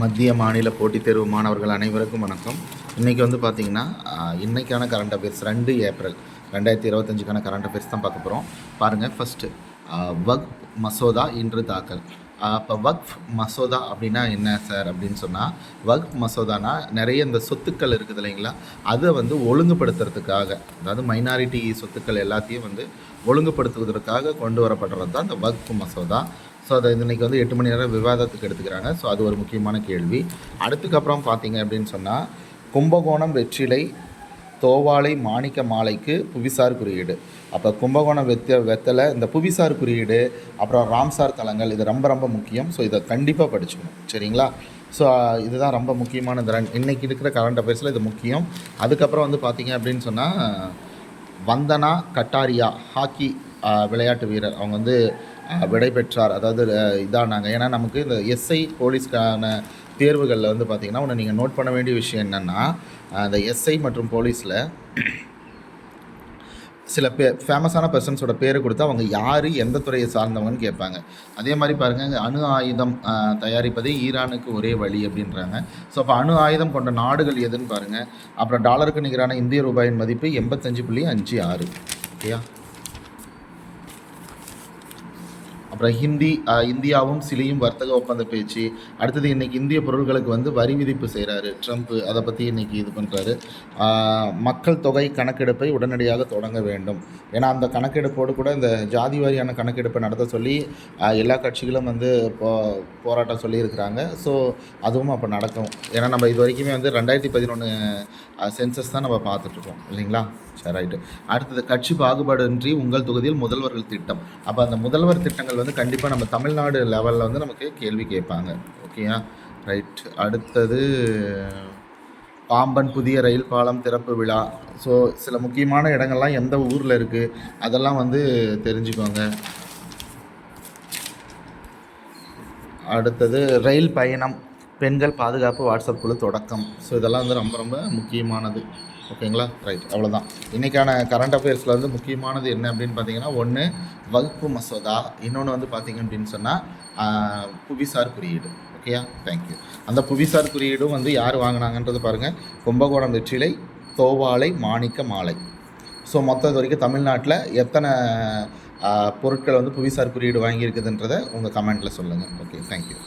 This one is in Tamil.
மத்திய மாநில போட்டித் தேர்வு மாணவர்கள் அனைவருக்கும் வணக்கம். இன்றைக்கி வந்து பார்த்திங்கன்னா இன்றைக்கான கரண்ட் அஃபேர்ஸ் ரெண்டு ஏப்ரல் ரெண்டாயிரத்தி இருபத்தஞ்சுக்கான கரண்ட் அஃபேர்ஸ் தான் பார்க்க போகிறோம் பாருங்கள் ஃபஸ்ட்டு வக் மசோதா இன்று தாக்கல். அப்போ வக்ஃப் மசோதா அப்படின்னா என்ன சார் அப்படின்னு சொன்னால் வக்ஃப் மசோதானா நிறைய இந்த சொத்துக்கள் இருக்குது இல்லைங்களா? அதை வந்து ஒழுங்குபடுத்துறதுக்காக அதாவது மைனாரிட்டி சொத்துக்கள் எல்லாத்தையும் வந்து ஒழுங்குபடுத்துவதற்காக கொண்டு வரப்படுறது தான் இந்த வக்ஃப் மசோதா. ஸோ அதை இன்னைக்கு வந்து எட்டு மணி நேரம் விவாதத்துக்கு எடுத்துக்கிறாங்க. ஸோ அது ஒரு முக்கியமான கேள்வி. அடுத்துக்கப்புறம் பார்த்தீங்க அப்படின்னு சொன்னால் கும்பகோணம் வெற்றிலை தோவாளை மாணிக்க மாலைக்கு புவிசார் குறியீடு. அப்போ கும்பகோணம் வெத்த வெத்தலை இந்த புவிசார் குறியீடு அப்புறம் ராம்சார் தலங்கள் இது ரொம்ப ரொம்ப முக்கியம். ஸோ இதை கண்டிப்பாக படிச்சுக்கணும். சரிங்களா? ஸோ இதுதான் ரொம்ப முக்கியமானது திறன். இன்றைக்கி இருக்கிற கரண்ட் அஃபேர்ஸில் இது முக்கியம். அதுக்கப்புறம் வந்து பார்த்தீங்க அப்படின்னு சொன்னால் வந்தனா கட்டாரியா ஹாக்கி விளையாட்டு வீரர். அவங்க வந்து விடை பெற்றார் அதாவது இதானாங்க. ஏன்னா நமக்கு இந்த எஸ்ஐ போலீஸ்க்கான தேர்வுகளில் வந்து பார்த்திங்கன்னா ஒன்று நீங்கள் நோட் பண்ண வேண்டிய விஷயம் என்னென்னா அந்த எஸ்ஐ மற்றும் போலீஸில் சில பே ஃபேமஸான பர்சன்ஸோட பேரை கொடுத்து அவங்க யார் எந்த துறையை சார்ந்தவங்கன்னு கேட்பாங்க. அதே மாதிரி பாருங்கள் அணு ஆயுதம் தயாரிப்பதே ஈரானுக்கு ஒரே வழி அப்படின்றாங்க. ஸோ அப்போ அணு ஆயுதம் கொண்ட நாடுகள் எதுன்னு பாருங்கள் அப்புறம் டாலருக்கு நிகரான இந்திய ரூபாயின் மதிப்பு எண்பத்தஞ்சு புள்ளி அஞ்சு ஆறு. ஓகேயா? அப்புறம் ஹிந்தி இந்தியாவும் சிலியும் வர்த்தக ஒப்பந்த பேச்சு அடுத்தது இன்னைக்கு இந்திய பொருட்களுக்கு வந்து வரி விதிப்பு செய்கிறாரு ட்ரம்ப் அதை பற்றி இன்னைக்கு இது பண்ணுறாரு மக்கள் தொகை கணக்கெடுப்பை உடனடியாக தொடங்க வேண்டும். ஏன்னா அந்த கணக்கெடுப்போடு கூட இந்த ஜாதி வாரியான கணக்கெடுப்பை நடத்த சொல்லி எல்லா கட்சிகளும் வந்து போ போராட்டம் சொல்லியிருக்கிறாங்க. ஸோ அதுவும் அப்போ நடக்கும். ஏன்னா நம்ம இது வரைக்குமே வந்து ரெண்டாயிரத்தி பதினொன்று சென்சஸ் தான் நம்ம பார்த்துட்ருக்கோம் இல்லைங்களா? சரி ரைட்டு. அடுத்தது கட்சி பாகுபாடின்றி உங்கள் தொகுதியில் முதல்வர்கள் திட்டம். அப்போ அந்த முதல்வர் திட்டங்கள் வந்து கண்டிப்பாக நம்ம தமிழ்நாடு லெவலில் வந்து நமக்கு கேள்வி கேட்பாங்க. ஓகேயா ரைட் அடுத்தது பாம்பன் புதிய ரயில் பாலம் திறப்பு விழா. ஸோ சில முக்கியமான இடங்கள்லாம் எந்த ஊரில் இருக்குது அதெல்லாம் வந்து தெரிஞ்சுக்கோங்க. அடுத்தது ரயில் பயணம். பெண்கள் பாதுகாப்பு வாட்ஸ்அப் குழு தொடக்கம். ஸோ இதெல்லாம் வந்து ரொம்ப ரொம்ப முக்கியமானது. ஓகேங்களா? ரைட் அவ்வளோதான் இன்றைக்கான கரண்ட் அஃபேர்ஸில் வந்து முக்கியமானது என்ன அப்படின்னு பார்த்தீங்கன்னா ஒன்று வகுப்பு மசோதா. இன்னொன்று வந்து பார்த்தீங்க அப்படின்னு சொன்னால் புவிசார் குறியீடு. ஓகேயா? தேங்க்யூ அந்த புவிசார் குறியீடும் வந்து யார் வாங்கினாங்கன்றது பாருங்கள் கும்பகோணம் வெற்றிலை தோவாலை மாணிக்க மாலை. ஸோ மொத்தம் இது வரைக்கும் தமிழ்நாட்டில் எத்தனை பொருட்களை பொருட்கள் வந்து புவிசார் குறியீடு வாங்கியிருக்குதுன்றதை உங்கள் கமெண்ட்டில் சொல்லுங்கள் ஓகே தேங்க்யூ